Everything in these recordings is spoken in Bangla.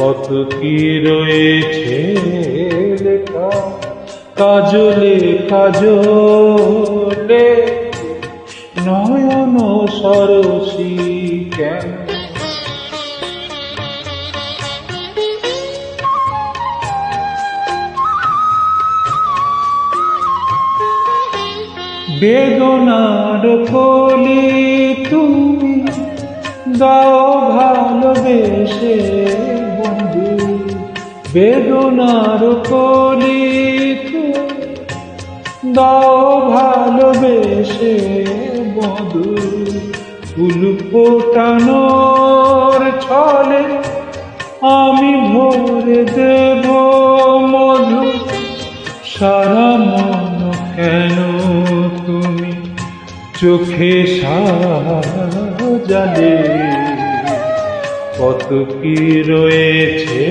কত কি রয়েছে লেখা? কাজলে কাজলে নয়ন সরসী কেন? বেদনার কলি তুমি দাও ভালোবেসে বন্ধু, বেদনার কলি দাও ভালোবেসে বধু, ফুল ফোটানোর ছলে আমি ভরে দেব মধু। সারা মন কেন তুমি চোখে সাজালে? কত কি রয়েছে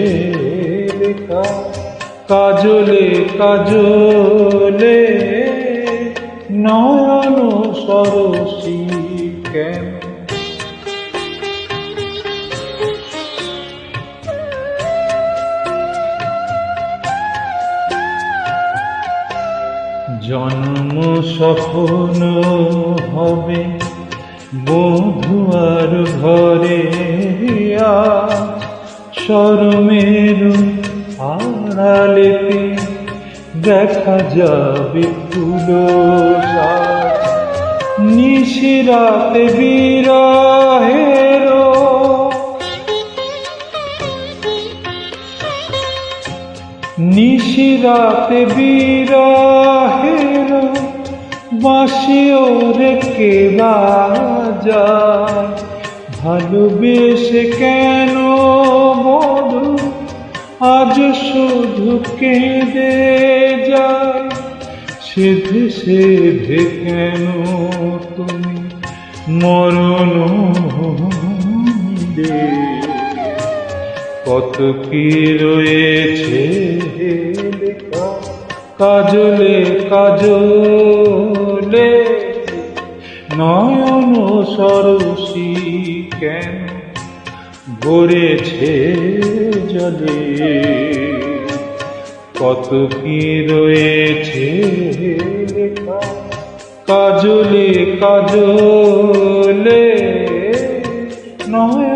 কাজলে কাজলে নয়ন সরসী কেন? জন্ম সফল হবে বধুয়ার ঘরে শরমের আড়ালেতে দেখা যাবে ফুলো নিশিরাতে বিরহেরো নিশিরাতে বিরহের বাঁশিও রেখে বাজায় ভালোবেসে কেন বধু আজ শুধু কেঁদে যায়। সেধে সেধে কেন তুমি মরণ দে কত কি রয়েছে কাজলে কাজলে নয়ন সরসি কেন ভরেছে জলে? কত কি রয়েছে কাজলে কাজলে কেন